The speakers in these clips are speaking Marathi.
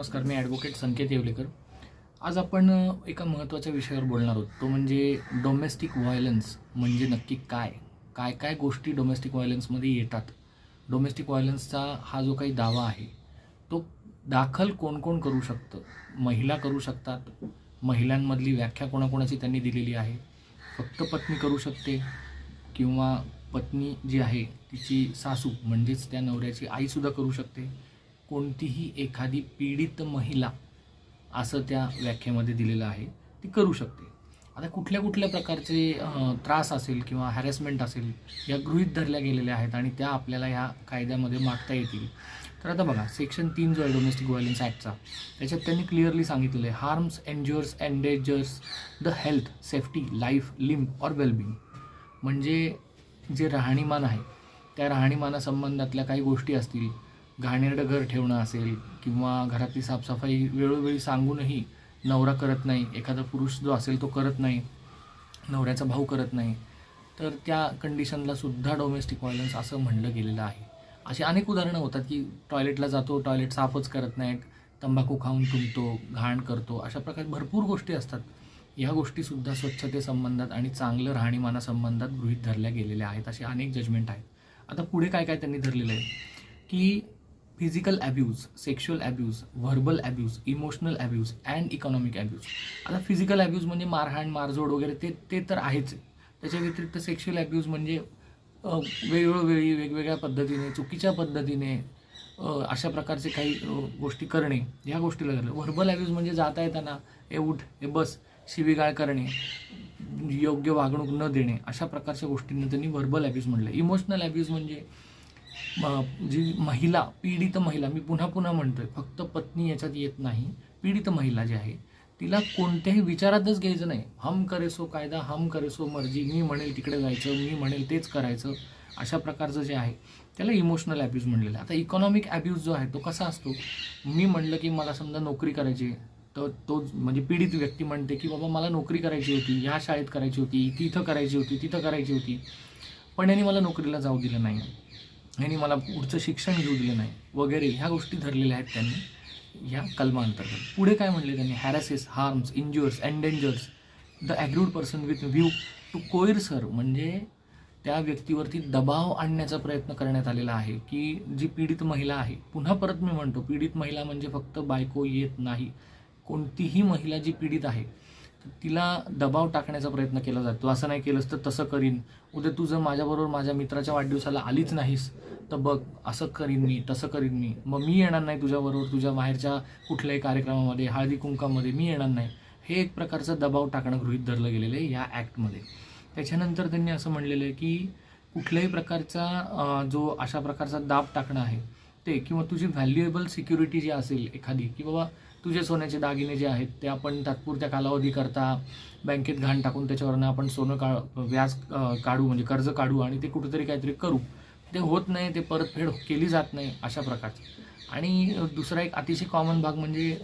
नमस्कार मी ॲडव्होकेट संकेत येवलेकर. आज आपण एका महत्त्वाच्या विषयावर बोलणार आहोत. तो म्हणजे डोमेस्टिक व्हायलन्स म्हणजे नक्की काय? काय काय गोष्टी डोमेस्टिक व्हायलन्समध्ये येतात? डोमेस्टिक व्हायलन्सचा हा जो काही दावा आहे तो दाखल कोण कोण करू शकतं? महिला करू शकतात. महिलांमधली व्याख्या कोणाकोणाची त्यांनी दिलेली आहे? फक्त पत्नी करू शकते किंवा पत्नी जी आहे तिची सासू म्हणजेच त्या नवऱ्याची आईसुद्धा करू शकते? कोणतीही एखादी पीडित महिला असं त्या व्याख्येमध्ये दिलेलं आहे ती करू शकते. आता कुठल्या कुठल्या प्रकारचे त्रास असेल किंवा हॅरेसमेंट असेल या गृहीत धरल्या गेलेल्या आहेत आणि त्या आपल्याला ह्या कायद्यामध्ये मागता येतील. तर आता बघा सेक्शन तीन जो आहे डोमेस्टिक व्हायलन्स ॲक्टचा त्याच्यात त्यांनी क्लिअरली सांगितलेलं आहे harms injures endangers the health safety life limb or wellbeing म्हणजे जे राहणीमान आहे त्या राहणीमानासंबंधातल्या काही गोष्टी असतील घाणेरडं घर ठेवणं असेल किंवा घरातली साफसफाई वेळोवेळी सांगूनही नवरा करत नाही एखादा पुरुष जो असेल तो करत नाही नवऱ्याचा भाऊ करत नाही तर त्या कंडिशनला सुद्धा डोमेस्टिक व्हायलन्स असं म्हणलं गेलेलं आहे. अशी अनेक उदाहरणं होतात की टॉयलेटला जातो टॉयलेट साफच करत नाही तंबाखू खाऊन तुंबतो घाण करतो अशा प्रकारे भरपूर गोष्टी असतात. ह्या गोष्टीसुद्धा स्वच्छतेसंबंधात आणि चांगलं राहणीमानासंबंधात गृहीत धरल्या गेलेल्या आहेत असे अनेक जजमेंट आहेत. आता पुढे काय काय त्यांनी धरलेलं आहे? की physical abuse sexual abuse verbal abuse emotional abuse and economic abuse आता फिजिकल ॲब्यूज म्हणजे मारहाण मारझोड वगैरे ते ते तर आहेच. त्याच्या व्यतिरिक्त सेक्शुअल ॲब्यूज म्हणजे अ, वेळोवेळी वेगवेगळ्या पद्धतीने चुकीच्या पद्धतीने अशा प्रकारचे काही गोष्टी करणे ह्या गोष्टीला झालं व्हर्बल ॲब्यूज म्हणजे जाता येताना ए उठ हे बस शिवीगाळ करणे योग्य वागणूक न देणे अशा प्रकारच्या गोष्टींना त्यांनी व्हर्बल ॲब्यूज म्हटलं. इमोशनल ॲब्यूज म्हणजे जी महिला पीडित महिला मी पुन्हा पुन्हा म्हणतोय फक्त पत्नी याच्यात येत नाही पीडित महिला जी आहे तिला कोणत्याही विचारातच घ्यायचं नाही. हम करेसो कायदा हम करेसो मर्जी मी म्हणेल तिकडे जायचं मी म्हणेल तेच करायचं अशा प्रकारचं जे आहे त्याला इमोशनल ॲब्यूज म्हणलेलं आहे. आता इकॉनॉमिक ॲब्यूज जो आहे तो कसा असतो? मी म्हणलं की मला समजा नोकरी करायची आहे तर तो म्हणजे पीडित व्यक्ती म्हणते की बाबा मला नोकरी करायची होती ह्या शाळेत करायची होती तिथं करायची होती तिथं करायची होती. पण यांनी मला नोकरीला जाऊ दिलं नाही. यांनी मला पुढचं शिक्षण घेऊ दिलं नाही वगैरे ह्या गोष्टी धरलेल्या आहेत त्यांनी या कलमांतर्गत. पुढे काय म्हणले त्यांनी? Harasses harms injures endangers the aggrieved person with view to coerce her म्हणजे त्या व्यक्तीवरती दबाव आणण्याचा प्रयत्न करण्यात आलेला आहे की जी पीडित महिला आहे पुन्हा परत मी म्हणतो पीडित महिला म्हणजे फक्त बायको येत नाही. कोणतीही महिला जी पीडित आहे तिला दबाव टाकण्याचा प्रयत्न केला जातो. असं नाही केलंस तर तसं करीन. उद्या तू जर माझ्याबरोबर माझ्या मित्राच्या वाढदिवसाला आलीच नाहीस तर बघ असं करीन मी तसं करीन मी. मग मी येणार नाही तुझ्याबरोबर तुझ्या बाहेरच्या कुठल्याही कार्यक्रमामध्ये हळदी कुंकामध्ये मी येणार नाही. हे एक प्रकारचं दबाव टाकणं गृहित धरलं गेलेलं आहे या ॲक्टमध्ये त्याच्यानंतर त्यांनी असं म्हणलेलं आहे की कुठल्याही प्रकारचा जो अशा प्रकारचा दाब टाकणं आहे ते किंवा तुझी व्हॅल्युएबल सिक्युरिटी जी असेल एखादी की बाबा तुझे सोन्याचे दागिने जे आहेत ते आपण तात्पुरत्या कालावधीकरता बँकेत घाण टाकून त्याच्यावरनं आपण सोनं का व्याज काढू म्हणजे कर्ज काढू आणि ते कुठेतरी काहीतरी करू. ते होत नाही ते परतफेड केली जात नाही अशा प्रकारचं. आणि दुसरा एक अतिशय कॉमन भाग म्हणजे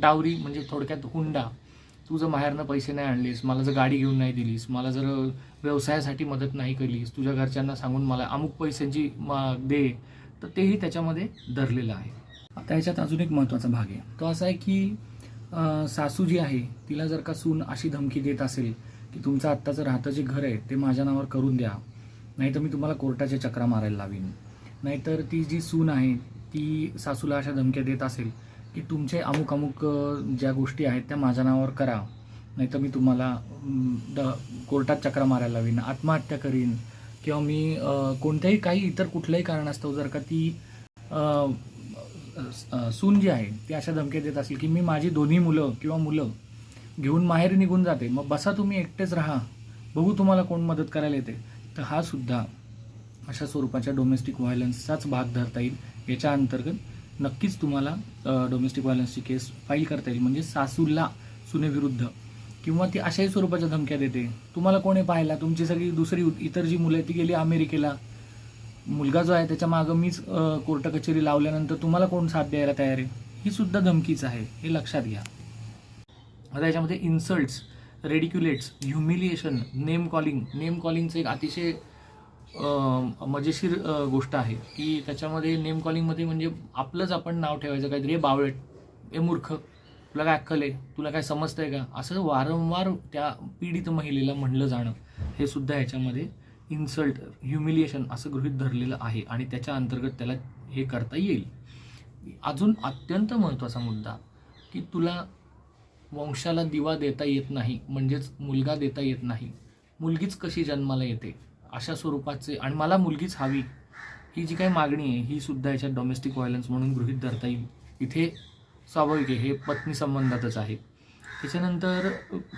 डावरी म्हणजे थोडक्यात हुंडा. तू जर बाहेरनं पैसे नाही आणलीस मला जर गाडी घेऊन नाही दिलीस मला जर व्यवसायासाठी मदत नाही केलीस तुझ्या घरच्यांना सांगून मला अमुक पैशांची म- दे तर तेही त्याच्यामध्ये धरलेलं आहे. आता याच्यात अजून एक महत्त्वाचा भाग आहे. तो असा आहे की सासू जी आहे तिला जर का सून अशी धमकी देत असेल की तुमचं आत्ताचं राहतं जे घर आहे ते माझ्या नावावर करून द्या. नाहीतर मी तुम्हाला कोर्टाच्या चक्रा मारायला लावीन. नाहीतर ती जी सून आहे ती सासूला अशा धमक्या देत असेल की तुमचे अमुक अमुक ज्या गोष्टी आहेत त्या माझ्या नावावर करा. नाहीतर मी तुम्हाला द कोर्टात चक्रा मारायला लावीन आत्महत्या करीन. किंवा मी कोणत्याही काही इतर कुठल्याही कारणास्तव जर का ती सून जी आहे ती अशा धमक्या देत असेल की मी माझी दोन्ही मुलं किंवा मुलं घेऊन माहेर निघून जाते. मग बसा तुम्ही एकटेच राहा. बघू तुम्हाला कोण मदत करायला येते. तर हा सुद्धा अशा स्वरूपाच्या डोमेस्टिक व्हायलन्सचाच भाग धरता येईल. याच्या अंतर्गत नक्कीच तुम्हाला डोमेस्टिक व्हायलन्सची केस फाईल करता येईल. म्हणजे सासूला सुनेविरुद्ध किंवा ती अशाही स्वरूपाच्या धमक्या देते. तुम्हाला कोणी पाहिला तुमची सगळी दुसरी इतर जी मुलं आहेत ती गेली अमेरिकेला. मुलगा जो आहे त्याच्या मागं मीच कोर्ट कचेरी लावल्यानंतर तुम्हाला कोण साथ द्यायला तयार आहे? ही सुद्धा धमकीच आहे. हे लक्षात घ्या. आता याच्यामध्ये insults ridicules humiliation name calling name कॉलिंगचं एक अतिशय मजेशीर गोष्ट आहे. की त्याच्यामध्ये नेम कॉलिंगमध्ये म्हणजे आपलंच आपण नाव ठेवायचं. काहीतरी "हे बावळट. ए मूर्ख. तुला काय अक्कल आहे? तुला काय समजतंय का? असं वारंवार त्या पीडित महिलेला म्हणलं जाणं. हे सुद्धा याच्यामध्ये इन्सल्ट ह्युमिलिएशन असं गृहित धरलेलं आहे आणि त्याच्या अंतर्गत त्याला हे करता येईल. अजून अत्यंत महत्त्वाचा मुद्दा की तुला वंशाला दिवा देता येत नाही म्हणजेच मुलगा देता येत नाही. मुलगीच कशी जन्माला येते? अशा स्वरूपाचे आणि मला मुलगीच हवी ही जी काही मागणी आहे ही सुद्धा याच्यात डोमेस्टिक व्हायलन्स म्हणून गृहीत धरता येईल. इथे स्वाभाविक आहे हे पत्नी संबंधातच आहे. त्याच्यानंतर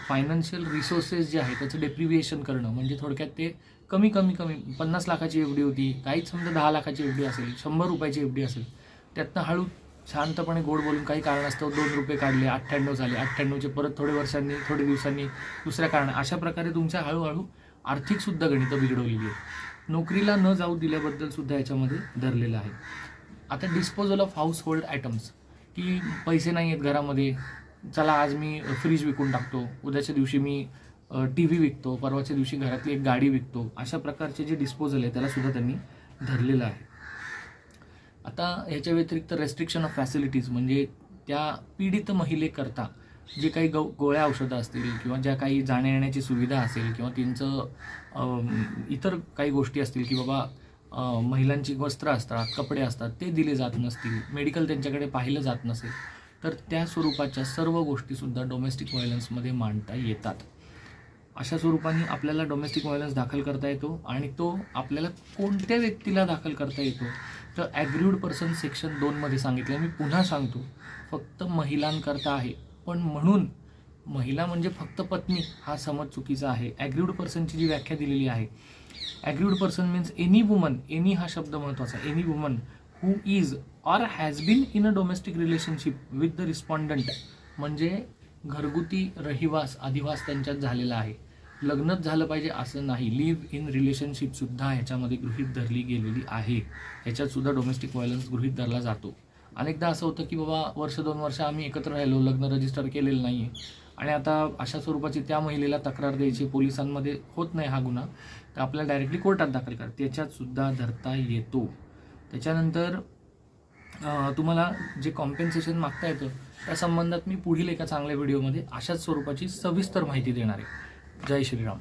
फायनान्शियल रिसोर्सेस जे आहे त्याचं डेप्रिव्हिएशन करणं म्हणजे थोडक्यात ते कमी कमी कमी पन्नास लाखाची एफ डी होती काहीच समजा दहा लाखाची एफ डी असेल शंभर रुपयाची एफ डी असेल त्यातनं हळू शांतपणे गोड बोलून काही कारणास्तव दोन रुपये काढले अठ्ठ्याण्णव झाले अठ्ठ्याण्णवचे परत थोडे वर्षांनी थोडे दिवसांनी दुसऱ्या कारण अशा प्रकारे तुमच्या हळूहळू आर्थिकसुद्धा गणितं बिघडवलेली आहेत. नोकरीला न जाऊ दिल्याबद्दलसुद्धा याच्यामध्ये धरलेलं आहे. आता disposal of household items की पैसे नाही आहेत घरामध्ये चला आज मी फ्रीज विकून टाकतो. उद्याच्या दिवशी मी टी व्ही विकतो. परवाच्या दिवशी घरातली एक गाडी विकतो. अशा प्रकारचे जे डिस्पोजल आहे त्याला सुद्धा त्यांनी धरलेलं आहे. आता ह्याच्या व्यतिरिक्त रेस्ट्रिक्शन ऑफ फॅसिलिटीज म्हणजे त्या पीडित महिलेकरता जे काही गो गोळ्या औषधं असतील किंवा ज्या काही जाण्या येण्याची सुविधा असेल किंवा त्यांचं इतर काही गोष्टी असतील की बाबा महिलांची वस्त्र असतात कपडे असतात ते दिले जात नसतील. मेडिकल त्यांच्याकडे पाहिलं जात नसेल. तर त्या स्वरूपाच्या सर्व गोष्टीसुद्धा डोमेस्टिक व्हायलन्समध्ये मांडता येतात. अशा स्वरूपाने आपल्याला डोमेस्टिक व्हायलन्स दाखल करता येतो आणि तो आपल्याला कोणत्या व्यक्तीला दाखल करता येतो? तर ॲग्रीड पर्सन सेक्शन दोनमध्ये सांगितलं मी पुन्हा सांगतो फक्त महिलांकरता आहे. पण म्हणून महिला म्हणजे फक्त पत्नी हा समज चुकीचा आहे. ॲग्रीड पर्सनची जी व्याख्या दिलेली आहे. Aggrieved person means any woman any हा शब्द महत्त्वाचा any woman who is or has been in a domestic relationship with the respondent म्हणजे घरगुती रहिवास अधिवास त्यांच्यात झालेला आहे. लग्नच झालं पाहिजे असं नाही. लिव्ह इन रिलेशनशिपसुद्धा ह्याच्यामध्ये गृहीत धरली गेलेली आहे. ह्याच्यात सुद्धा डोमेस्टिक व्हायलन्स गृहीत धरला जातो. अनेकदा असं होतं की बाबा वर्ष दोन वर्ष आम्ही एकत्र राहिलो लग्न रजिस्टर केलेलं नाही आहे आणि आता अशा स्वरूपाची त्या महिलेला तक्रार द्यायची पोलिसांमध्ये होत नाही हा गुन्हा तर आपल्याला डायरेक्टली कोर्टात दाखल करा त्याच्यात सुद्धा धरता येतो. त्याच्यानंतर तुम्हाला जे कॉम्पेन्सेशन मागता येतं त्या संबंधात मी पुढील एका चांगल्या व्हिडिओमध्ये अशाच स्वरूपाची सविस्तर माहिती देणार आहे. जय श्रीराम.